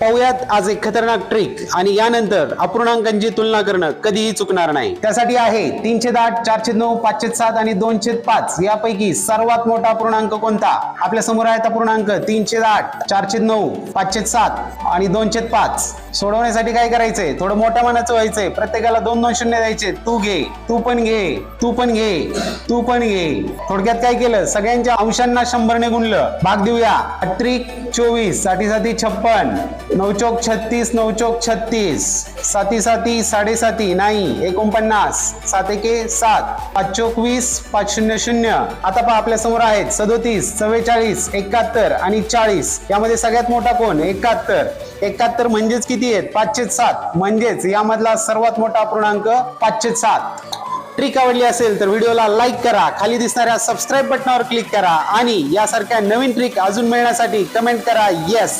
पाहूयात आज एक खतरनाक ट्रिक आणि यानंतर अपूर्णांकांची तुलना करणं कधीही चुकणार नाही. त्यासाठी आहे तीनशे आठ चारशे नऊ पाचशे सात आणि दोनशे पाच यापैकी सर्वात मोठा अपूर्णांक कोणता? आपल्यासमोर आहेत अपूर्णांक तीनशे आठ चारशे नऊ पाचशे सात आणि दोनशे पाच सोडवण्यासाठी काय करायचंय? थोडं मोठ्या मनाचं व्हायचंय. प्रत्येकाला दोन दोन शून्य द्यायचे. तू घे तू पण घे तू पण घे तू पण घे. थोडक्यात काय केलं? सगळ्यांच्या अंशांना शंभरने गुणलं. भाग देऊया. ट्रिक चोवीससाठी साठी छप्पन. नऊ चौक छत्तीस नऊ चौक छत्तीस. साती साती साडेसाती नाही एकोणपन्नास. सात एके सात. पाच चौक वीस पाच शून्य शून्य. आता पहा आपल्यासमोर आहेत सदोतीस चव्वेचाळीस एकाहत्तर आणि चाळीस. यामध्ये सगळ्यात मोठा कोण? एकाहत्तर. एकाहत्तर म्हणजेच किती आहेत? पाचशे सात. म्हणजेच यामधला सर्वात मोठा पूर्णांक पाचशे सात. ट्रिक आवडली असेल तर व्हिडिओला लाईक करा. खाली दिसणाऱ्या सबस्क्राईब बटनावर क्लिक करा आणि यासारख्या नवीन ट्रिक अजून मिळण्यासाठी कमेंट करा. येस